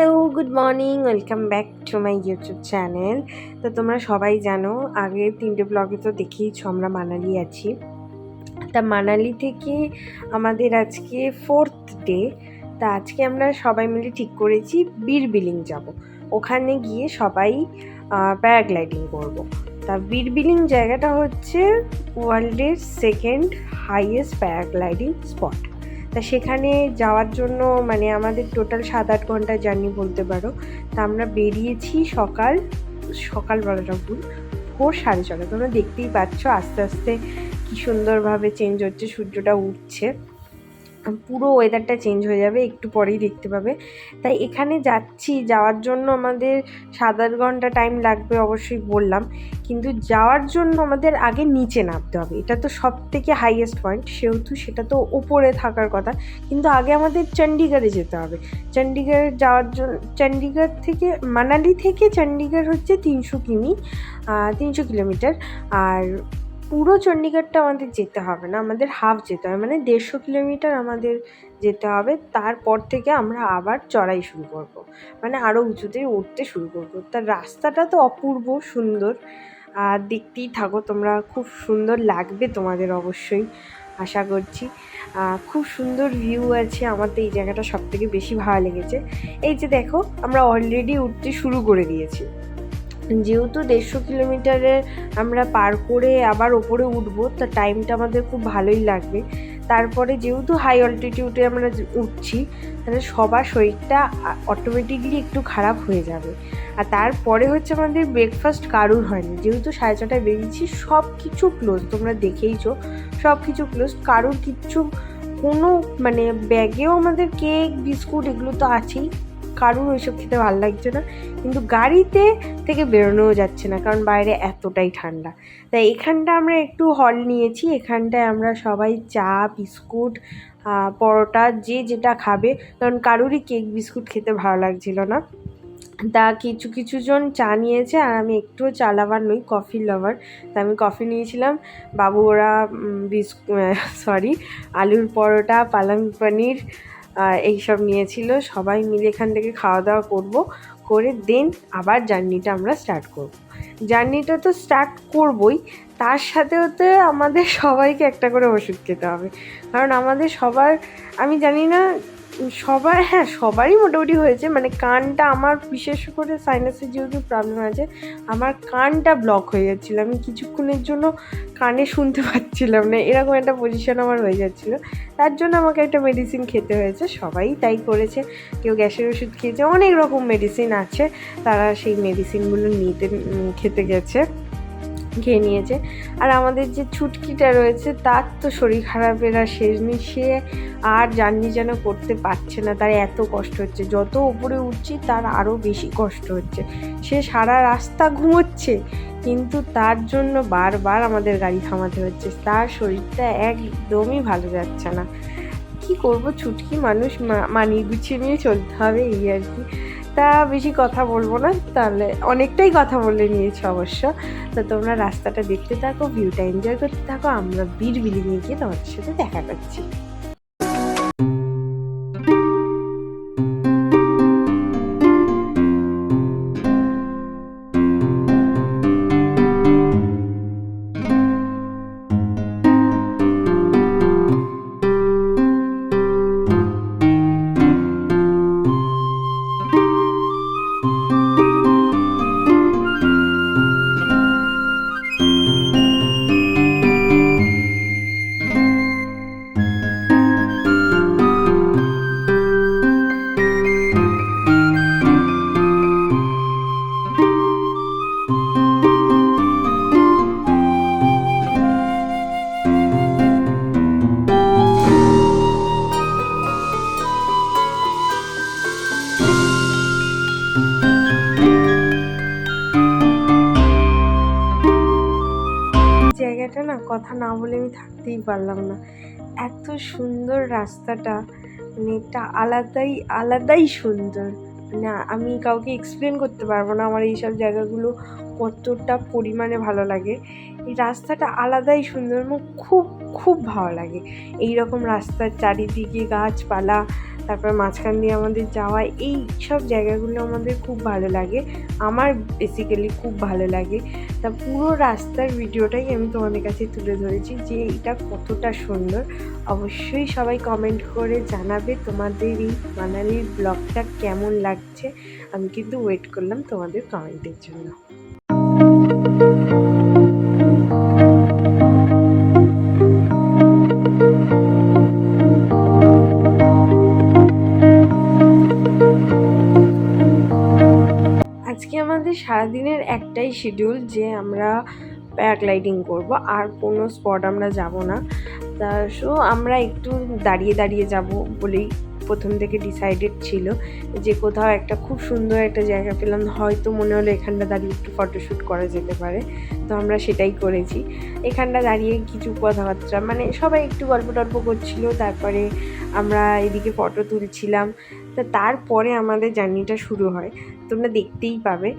Hello good morning welcome back to my YouTube channel তো তোমরা সবাই জানো আগের তিনটে ব্লগে তো দেখেইছো, আমরা মানালি আছি। তা মানালি থেকে আমাদের আজকে ফোর্থ ডে তা আজকে আমরা সবাই মিলে ঠিক করেছি বীর বিলিং যাব। ওখানে গিয়ে সবাই প্যারাগ্লাইডিং করব। তা বীর বিলিং জায়গাটা হচ্ছে ওয়ার্ল্ডের সেকেন্ড হাইয়েস্ট প্যারাগ্লাইডিং স্পট তা সেখানে যাওয়ার জন্য মানে আমাদের টোটাল সাত আট ঘণ্টা জার্নি বলতে পারো। তা আমরা বেরিয়েছি সকাল সকালবেলাটা ভুল, ভোর সাড়ে ছটা তোমরা দেখতেই পাচ্ছ আস্তে আস্তে কী সুন্দরভাবে চেঞ্জ হচ্ছে, সূর্যটা উঠছে। পুরো ওয়েদারটা চেঞ্জ হয়ে যাবে, একটু পরেই দেখতে পাবে। তাই এখানে যাচ্ছি, যাওয়ার জন্য আমাদের সাত আট ঘণ্টা টাইম লাগবে অবশ্যই বললাম। কিন্তু যাওয়ার জন্য আমাদের আগে নিচে নামতে হবে। এটা তো সব থেকে হাইয়েস্ট পয়েন্ট সেহেতু সেটা তো ওপরে থাকার কথা। কিন্তু আগে আমাদের চণ্ডীগড়ে যেতে হবে। চণ্ডীগড় যাওয়ার জন্য চণ্ডীগড় থেকে, মানালি থেকে চণ্ডীগড় হচ্ছে তিনশো কিমি তিনশো কিলোমিটার। আর পুরো চণ্ডীগড়টা আমাদের যেতে হবে না, আমাদের হাফ যেতে হবে মানে দেড়শো কিলোমিটার আমাদের যেতে হবে। তারপর থেকে আমরা আবার চড়াই শুরু করব। মানে আরও উঁচুতে উঠতে শুরু করব। তার রাস্তাটা তো অপূর্ব সুন্দর, আর দেখতেই থাকো তোমরা, খুব সুন্দর লাগবে তোমাদের অবশ্যই, আশা করছি। খুব সুন্দর ভিউ আছে আমার তো এই জায়গাটা সব থেকে বেশি ভালো লেগেছে। এই যে দেখো, আমরা অলরেডি উঠতে শুরু করে দিয়েছি। যেহেতু দেড়শো কিলোমিটারে আমরা পার করে আবার ওপরে উঠবো, তা টাইমটা আমাদের খুব ভালোই লাগবে। তারপরে যেহেতু হাই অল্টিটিউডে আমরা উঠছি, তাহলে সবার শরীরটা অটোমেটিকলি একটু খারাপ হয়ে যাবে। আর তারপরে হচ্ছে আমাদের ব্রেকফাস্ট কারুর হয়নি। যেহেতু সাড়ে ছটায় বেরিয়েছি সব কিছু ক্লোজ তোমরা দেখেইছো সব কিছু ক্লোজ কারুর কিচ্ছু কোনো মানে ব্যাগেও আমাদের কেক বিস্কুট এগুলো তো আছেই। কারুর ওইসব খেতে ভালো লাগছে না। কিন্তু গাড়িতে থেকে বেরোনোও যাচ্ছে না, কারণ বাইরে এতটাই ঠান্ডা। তাই এখানটা আমরা একটু হল নিয়েছি, এখানটায় আমরা সবাই চা, বিস্কুট পরোটা, যে যেটা খাবে। কারণ কারুরই কেক, বিস্কুট খেতে ভালো লাগছিল না। তা কিছু কিছু জন চা নিয়েছে, আর আমি একটুও চা লাভার নই কফি লাভার তা আমি কফি নিয়েছিলাম। বাবু ওরা বিস্কু সরি আলুর পরোটা, পালং পনির এইসব নিয়েছিল। সবাই মিলে এখান থেকে খাওয়া দাওয়া করব, করে দেন আবার জার্নিটা আমরা স্টার্ট করব। জার্নিটা তো স্টার্ট করবই, তার সাথে হতে আমাদের সবাইকে একটা করে ওষুধ খেতে হবে। কারণ আমাদের সবার, আমি জানি না সবার হ্যাঁ সবারই মোটামুটি হয়েছে। মানে কানটা আমার, বিশেষ করে সাইনাসের যেহেতু প্রবলেম আছে, আমার কানটা ব্লক হয়ে যাচ্ছিল। আমি কিছুক্ষণের জন্য কানে শুনতে পাচ্ছিলাম না। এরকম একটা পজিশন আমার হয়ে যাচ্ছিল। তার জন্য আমাকে একটা মেডিসিন খেতে হয়েছে। সবাই তাই করেছে। কেউ গ্যাসের ওষুধ খেয়েছে। অনেক রকম মেডিসিন আছে। তারা সেই মেডিসিনগুলো নিতে খেতে গেছে। খেয়ে নিয়েছে। আর আমাদের যে ছুটকিটা রয়েছে, তার তো শরীর খারাপের আর শেষ নেই। সে আর জার্নি যেন করতে পারছে না, তার এত কষ্ট হচ্ছে। যত উপরে উঠছি, তার আরও বেশি কষ্ট হচ্ছে। সে সারা রাস্তা ঘুমোচ্ছে, কিন্তু তার জন্য বারবার আমাদের গাড়ি থামাতে হচ্ছে। তার শরীরটা একদমই ভালো যাচ্ছে না। কি করব? ছুটকি মানুষ মানিয়ে গুছিয়ে নিয়ে চলতে হবে, এই আর কি। তা বেশি কথা বলব না, তাহলে অনেকটাই কথা বলে নিয়েছি অবশ্য। তো তোমরা রাস্তাটা দেখতে থাকো ভিউটা এনজয় করতে থাকো, আমরা বীর বিলি নিয়ে গিয়ে তোমাদের সাথে দেখা করছি। কথা না বলে আমি থাকতেই পারলাম না। এত সুন্দর রাস্তাটা মানে এটা আলাদাই আলাদাই সুন্দর। মানে আমি কাউকে এক্সপ্লেন করতে পারব না আমার এইসব জায়গাগুলো কতটা পরিমাণে ভালো লাগে। এই রাস্তাটা আলাদাই সুন্দর আমার খুব খুব ভালো লাগে। এই রকম রাস্তার চারিদিকে গাছপালা তারপর মাঝখান দিয়ে আমাদের যাওয়া, এই সব জায়গাগুলো আমাদের খুব ভালো লাগে। আমার বেসিক্যালি খুব ভালো লাগে। তা পুরো রাস্তার ভিডিওটাই আমি তোমাদের কাছে তুলে ধরেছি যে এটা কতটা সুন্দর। অবশ্যই সবাই কমেন্ট করে জানাবে তোমাদের এই মানালির ব্লগটা কেমন লাগছে। আমি কিন্তু ওয়েট করলাম তোমাদের কমেন্টের জন্য। আজকে আমাদের সারাদিনের একটাই শিডিউল যে আমরা প্যারাগ্লাইডিং করব, আর কোনো স্পট আমরা যাব না। তা সো আমরা একটু দাঁড়িয়ে দাঁড়িয়ে যাব বলেই প্রথম থেকে ডিসাইডেড ছিল। যে কোথাও একটা খুব সুন্দর একটা জায়গা পেলাম, হয়তো মনে হলো এখানটা দাঁড়িয়ে একটু ফটোশ্যুট করা যেতে পারে। তো আমরা সেটাই করেছি। এখানটা দাঁড়িয়ে কিছু কথাবার্তা মানে সবাই একটু গল্প টল্প করছিল, তারপরে আমরা এদিকে ফটো তুলছিলাম। তা তারপরে আমাদের জার্নিটা শুরু হয়। তোমরা দেখতেই পাবে।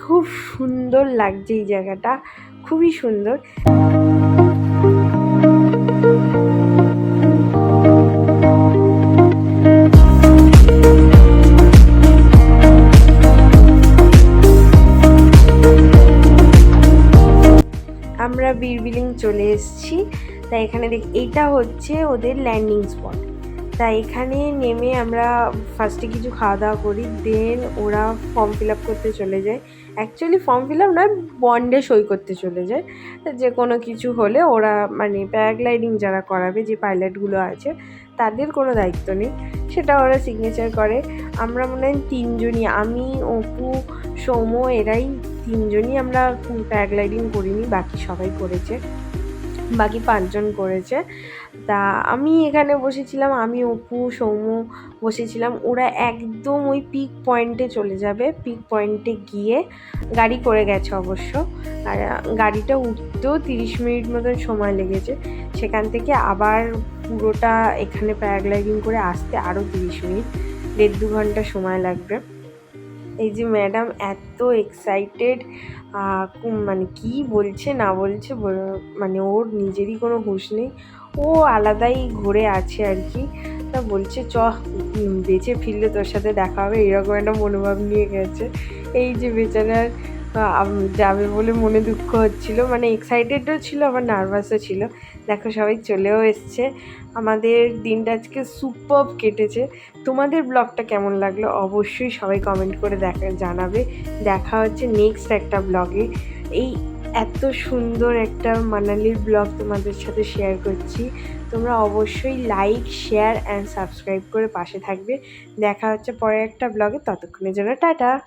খুব সুন্দর লাগছে এই জায়গাটা। খুবই সুন্দর। আমরা বীরবিলিং চলে এসেছি। তাই এখানে দেখ এইটা হচ্ছে ওদের ল্যান্ডিং স্পট তাই এখানে নেমে আমরা ফার্স্টে কিছু খাওয়া দাওয়া করি দেন ওরা ফর্ম ফিল আপ করতে চলে যায়। অ্যাকচুয়ালি ফর্ম ফিল আপ নয় বন্ডে সই করতে চলে যায়। যে কোনো কিছু হলে ওরা মানে প্যারাগ্লাইডিং যারা করাবে, যে পাইলটগুলো আছে, তাদের কোনো দায়িত্ব নেই। সেটা ওরা সিগনেচার করে। আমরা মনে হয় তিনজনই, আমি, অপু, সৌম্য, এরাই তিনজনই আমরা প্যারাগ্লাইডিং করিনি, বাকি সবাই করেছে। বাকি পাঁচজন করেছে। তা আমি এখানে বসেছিলাম, আমি, অপু, সৌম্য বসেছিলাম। ওরা একদম ওই পিক পয়েন্টে চলে যাবে পিক পয়েন্টে গিয়ে গাড়ি করে গেছে অবশ্য। আর গাড়িটা উঠতেও তিরিশ মিনিট মতন সময় লেগেছে। সেখান থেকে আবার পুরোটা এখানে প্যারাগ্লাইডিং করে আসতে আরও তিরিশ মিনিট, দেড় দু ঘণ্টা সময় লাগবে। এই যে ম্যাডাম এত এক্সাইটেড মানে কি বলছে, না বলছে বল- মানে ওর নিজেরই কোনো হুঁশ নেই। ও আলাদাই ঘুরে আছে আর কি। তা বলছে, চ বেঁচে ফিরলে তোর সাথে দেখা হবে। এরকম একটা মনোভাব নিয়ে গেছে। এই যে বেচারার যাবে বলে মনে দুঃখ হচ্ছিল মানে এক্সাইটেডও ছিল, আবার নার্ভাসও ছিল। দেখো সবাই চলেও এসছে। আমাদের দিনটা আজকে সুপার কেটেছে। তোমাদের ব্লগটা কেমন লাগল অবশ্যই সবাই কমেন্ট করে দেখা, জানাবে। দেখা হচ্ছে নেক্সট একটা ব্লগে এই এত সুন্দর একটা মানালির ব্লগ তোমাদের সাথে শেয়ার করছি। তোমরা অবশ্যই লাইক শেয়ার অ্যান্ড সাবস্ক্রাইব করে পাশে থাকবে। দেখা হচ্ছে পরে একটা ব্লগে ততক্ষণের জন্য টাটা!